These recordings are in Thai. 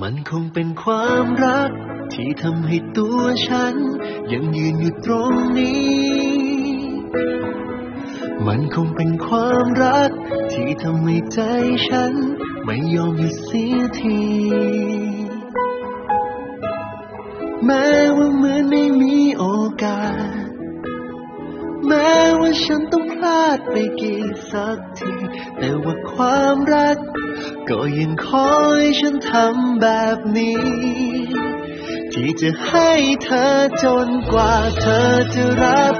มันคงเป็นความรัก ที่ทำให้ตัวฉัน ยังยืนอยู่ตรงนี้ มันคงเป็นความรัก ที่ทำให้ใจฉัน ไม่ยอมหยุดเสียที แม้ว่าเหมือนไม่มีโอกาส แม้ ว่าฉันต้องพลาดไปกี่สักที แต่ว่าความรัก ก็ยังคอยฉันทำแบบนี้ ที่จะให้เธอจนกว่าเธอจะรับ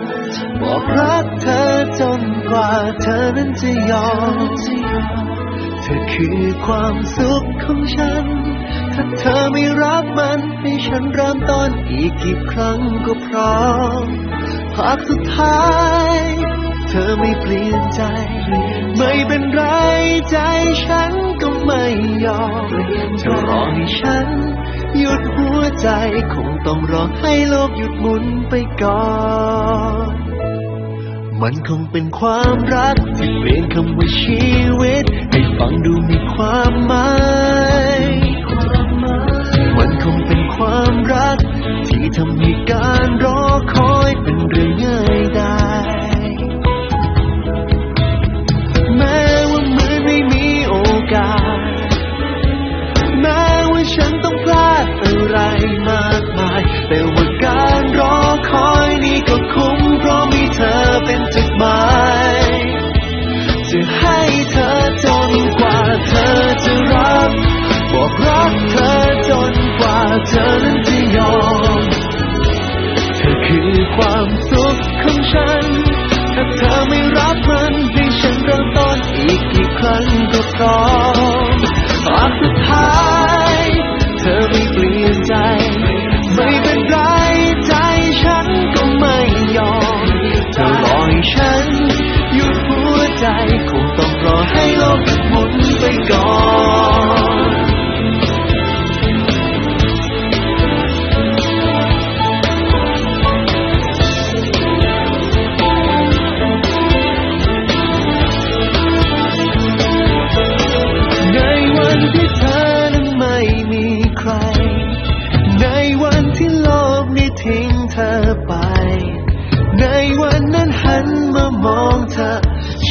บอกรักเธอจนกว่าเธอนั้นจะยอม เธอคือความสุขของฉัน ถ้าเธอไม่รับมันให้ฉันเริ่มต้นอีกกี่ครั้งก็พร้อม หากสุดท้าย เธอไม่เปลี่ยนใจ ไม่เป็นไรใจฉันก็ไม่ยอมเธอรอให้ฉัน หยุดหัวใจคงต้องรอให้โลกหยุดหมุนไปก่อนมันคงเป็นความรักที่เปลี่ยนคำว่าชีวิต ให้ฟังดูมีความหมาย ฉันต้องพลาดอะไรมากมาย แต่ว่าการรอคอยนี้ก็คุ้มเพราะมีเธอเป็นจุดหมายจะให้เธอจนกว่าเธอจะรับบอกรักเธอจนกว่าเธอนั้นจะยอม เธอคือความสุขของฉัน ถ้าเธอไม่รับมันให้ฉันเริ่มต้นอีกกี่ครั้งก็พร้อม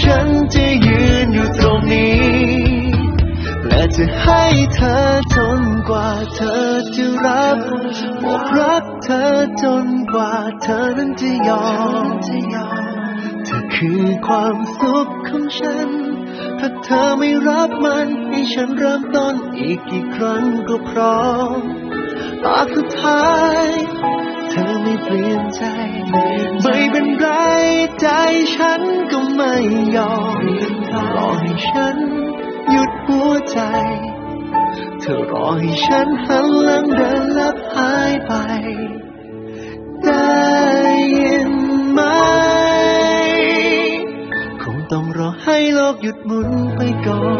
ฉันจะยืนอยู่ตรงนี้ และจะให้เธอจนกว่าเธอจะรับบอกรักเธอจนกว่าเธอนั้นจะยอมเธอคือความสุขของฉัน ถ้าเธอไม่รับมันให้ฉันเริ่มต้นอีกกี่ครั้งก็พร้อมหากสุดท้าย เธอไม่เปลี่ยนใจ ไม่เป็นไรใจฉันก็ไม่ยอมรอให้ฉันหยุดหัวใจ เธอรอให้ฉันหันหลังเดินลับหายไป ได้ยินไหม คงต้องรอให้โลกหยุดหมุนไปก่อน